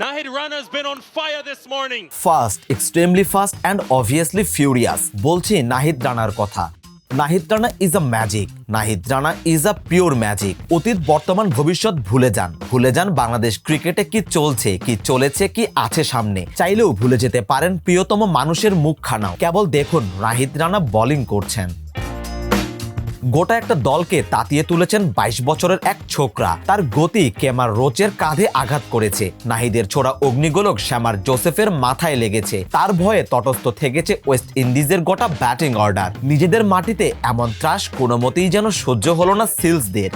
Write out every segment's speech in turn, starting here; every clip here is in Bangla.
Nahid Rana's been on fire this morning. Fast extremely fast and obviously furious বলছি নাহিদ রানার কথা। Nahid Rana is a magic Nahid Rana is a pure magic অতীত, বর্তমান, ভবিষ্যৎ ভুলে যান। ভুলে যান বাংলাদেশ ক্রিকেটে কি চলছে, কি চলেছে, কি আছে সামনে। চাইলেও ভুলে যেতে পারেন প্রিয়তম মানুষের মুখখানাও। কেবল দেখুন, নাহিদ রানা বোলিং করছেন। গোটা একটা দলকে তাতিয়ে তুলেছেন বাইশ বছরের এক ছোকরা। তার গতি কেমার রোচের কাঁধে আঘাত করেছে। নাহিদের ছোড়া অগ্নিগোলক শ্যামার জোসেফের মাথায় লেগেছে। তার ভয়ে তটস্থ থেকেছে ওয়েস্ট ইন্ডিজের গোটা ব্যাটিং অর্ডার। নিজেদের মাটিতে এমন ত্রাস কোনো মতেই যেন সহ্য হলো না সিলসদের।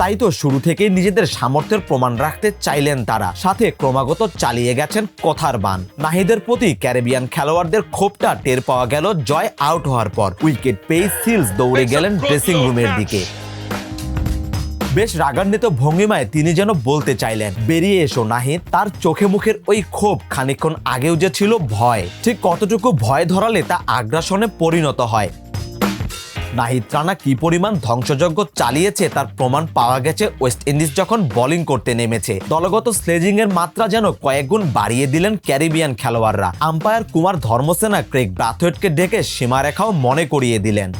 তাই তো শুরু থেকেই নিজেদের সামর্থ্যের প্রমাণ রাখতে চাইলেন তারা। সাথে ক্রমাগত চালিয়ে গেছেন কথার বান। নাহিদের প্রতি ক্যারিবিয়ান খেলোয়াড়দের ক্ষোভটা টের পাওয়া গেল জয় আউট হওয়ার পর। উইকেট পেয়ে সিলস দৌড়ে গেলেন ড্রেসিং রুমের দিকে। বেশ রাগান্বিত ভঙ্গিমায় তিনি যেন বলতে চাইলেন বেরিয়ে এসো নাহিদ। তার চোখে মুখের ওই ক্ষোভ খানিকক্ষণ আগেও যে ছিল ভয়। ঠিক কতটুকু ভয় ধরালে তা আগ্রাসনে পরিণত হয়। নাহিদ রানা কি পরিমাণ ধ্বংসযজ্ঞ চালিয়েছে তার প্রমাণ পাওয়া গেছে ওয়েস্ট ইন্ডিজ যখন বোলিং করতে নেমেছে। দলগত স্লেজিং এর মাত্রা যেন কয়েকগুণ বাড়িয়ে দিলেন ক্যারিবিয়ান খেলোয়াড়রা। আম্পায়ার কুমার ধর্মসেনা ক্রেক ব্রাথওয়েটকে ডেকে সীমারেখাও মনে করিয়ে দিলেন।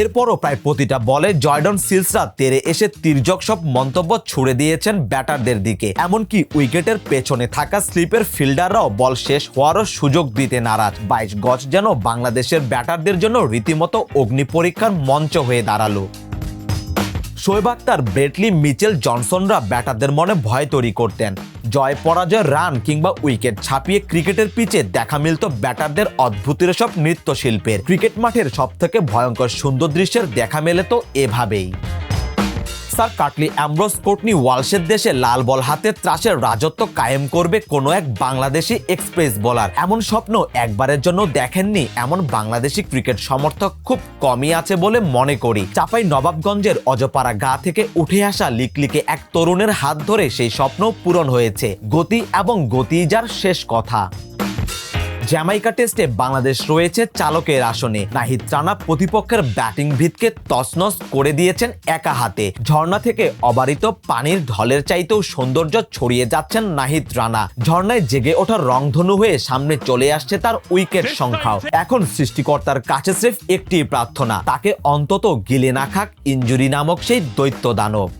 এরপরও প্রায় প্রতিটা বলে জয়ডন সিলসরা তেরে এসে তির্যক সব মন্তব্য ছুড়ে দিয়েছেন ব্যাটারদের দিকে। এমনকি উইকেটের পেছনে থাকা স্লিপের ফিল্ডাররাও বল শেষ হওয়ারও সুযোগ দিতে নারাজ। বাইশ গজ যেন বাংলাদেশের ব্যাটারদের জন্য রীতিমতো অগ্নি পরীক্ষার মঞ্চ হয়ে দাঁড়াল। Shoaib Akhtar, brett lee Mitchell জনসনরা ব্যাটারদের মনে ভয় তৈরি করতেন। জয় পরাজয়, রান কিংবা উইকেট ছাপিয়ে ক্রিকেটের পিচে দেখা মিলত ব্যাটারদের অদ্ভুতের সব নৃত্যশিল্পের। ক্রিকেট মাঠের সব থেকে ভয়ঙ্কর সুন্দর দৃশ্যের দেখা মেলে তো এভাবেই। স্যার, কাটলি অ্যাম্ব্রোস কোটনি ওয়ালসের দেশে লাল বল হাতে ত্রাসের রাজত্ব কায়েম করবে কোনো এক বাংলাদেশি এক্সপ্রেস বোলার। এমন স্বপ্ন একবারের জন্য দেখেননি। এমন বাংলাদেশি ক্রিকেট সমর্থক খুব কমই আছে বলে মনে করি। চাপাই নবাবগঞ্জের অজপাড়া গা থেকে উঠে আসা লিকলিকে এক তরুণের হাত ধরে সেই স্বপ্ন পূরণ হয়েছে। গতি এবং গতি যার শেষ কথা। জ্যামাইকা টেস্টে বাংলাদেশ রয়েছে চালকের আসনে। নাহিদ রানা প্রতিপক্ষের ব্যাটিং ভিতকে তছনছ করে দিয়েছেন একা হাতে। ঝর্ণা থেকে অবারিত পানির ঢলের চাইতেও সৌন্দর্য ছড়িয়ে যাচ্ছেন নাহিদ রানা। ঝর্ণায় জেগে ওঠার রংধনু হয়ে সামনে চলে আসছে তার উইকেট সংখ্যাও। এখন সৃষ্টিকর্তার কাছে স্রেফ একটি প্রার্থনা। তাকে অন্তত গিলে না খাক ইঞ্জুরি নামক সেই দৈত্য দানব।